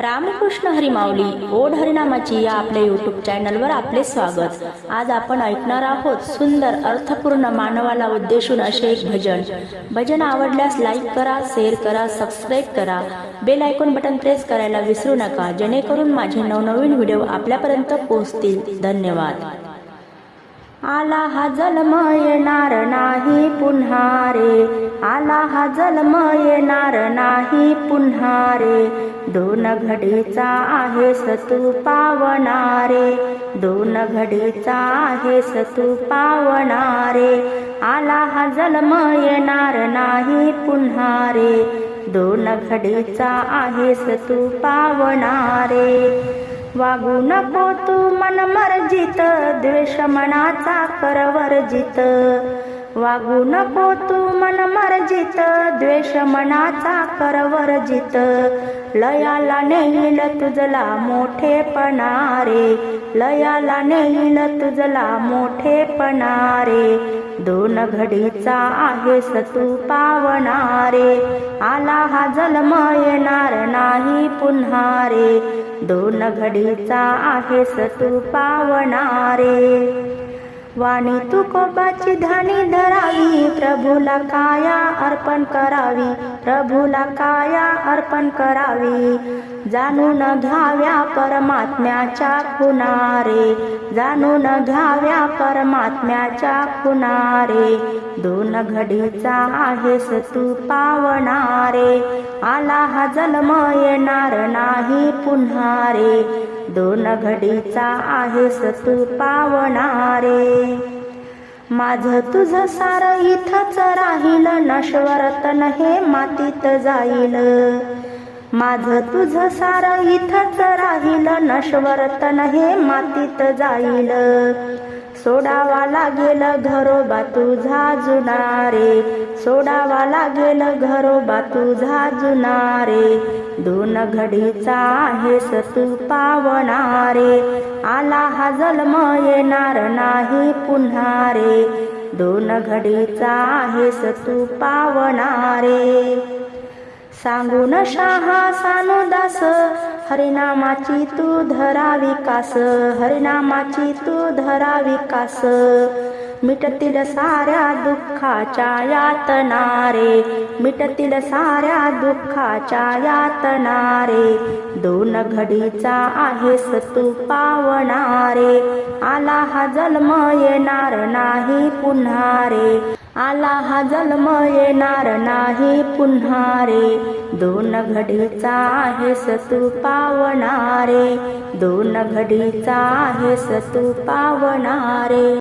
रामकृष्ण हरिमावली ओढ हरिनामाची या आपल्या यूट्यूब चॅनलवर आपले स्वागत. आज आपण ऐकणार आहोत सुंदर अर्थपूर्ण मानवाला उद्देशून असे एक भजन. भजन आवडल्यास लाईक करा शेअर करा सबस्क्राईब करा. बेल आयकॉन बटन प्रेस करायला विसरू नका जेणेकरून माझे नवनवीन व्हिडिओ आपल्यापर्यंत पोहोचतील. धन्यवाद. आला हा जन्म येणार रे आला हा जन्म येणार नाही पुन्हा रे दोन घडीचा आहे सतू पावणारे. दोन घडीचा आहे सतू पावणारे. आला हा जन्म येणार नाही पुन्हा रे दोन घडीचा आहे सतू पावणारे. वागू नको तू मन मर्जित द्वेष मनाचा करवर्जित वागू नको तू मन मर्जित द्वेष मनाचा करवर्जित लयाला नेईल तुझला मोठेपणा रे लयाला नेईल तुझला मोठेपणा रे दोन घडीचा आहेस तू पावणारे आला हा जन्म येणार नाही पुन्हा रे दोन घडीचा आहेस तू पावणारे. वाणी तू कोपाची धानी धरावी. प्रभूला काया अर्पण करावी. प्रभूला काया अर्पण करावी. जाणून घ्याव्या परमात्म्याच्या खुणारे जाणून घ्याव्या परमात्म्याच्या खुणारे दोन घडीचा आहेस तू पावणारे. आला हा जन्म येणार नाही पुन्हा रे दोन घडीचा आहेस तू पावणारे. माझ तुझ सार इथंच राहील. नश्वरतन हे मातीत जाईल. माझ तुझ सार इथंच राहील. नश्वरतन हे मातीत जाईल. सोडावा लागेल घरोबा तुझा जुनारे. सोडावा लागेल घरोबा तुझा जुनारे. दोन घडीचा आहेस तू पावणारे. आला हा जन्म येणार नाही पुन्हा रे दोन घडीचा आहेस तू पावणारे. सांगून शहा सानुदास हरिनामाची तू धरा विकास हरिनामाची तू धरा विकास. मिटतील साऱ्या दुःखाच्या यातना रे मिटतील साऱ्या दुःखाच्या यातना रे दोन घडीचा आहेस तू पावणारे आला हा जन्म येणार नाही पुन्हा रे आला हा जन्म येणार नाही पुन्हा रे. दोन घडीचा आहेस तू पावणारे. दोन घडीचा आहेस तू पावणारे.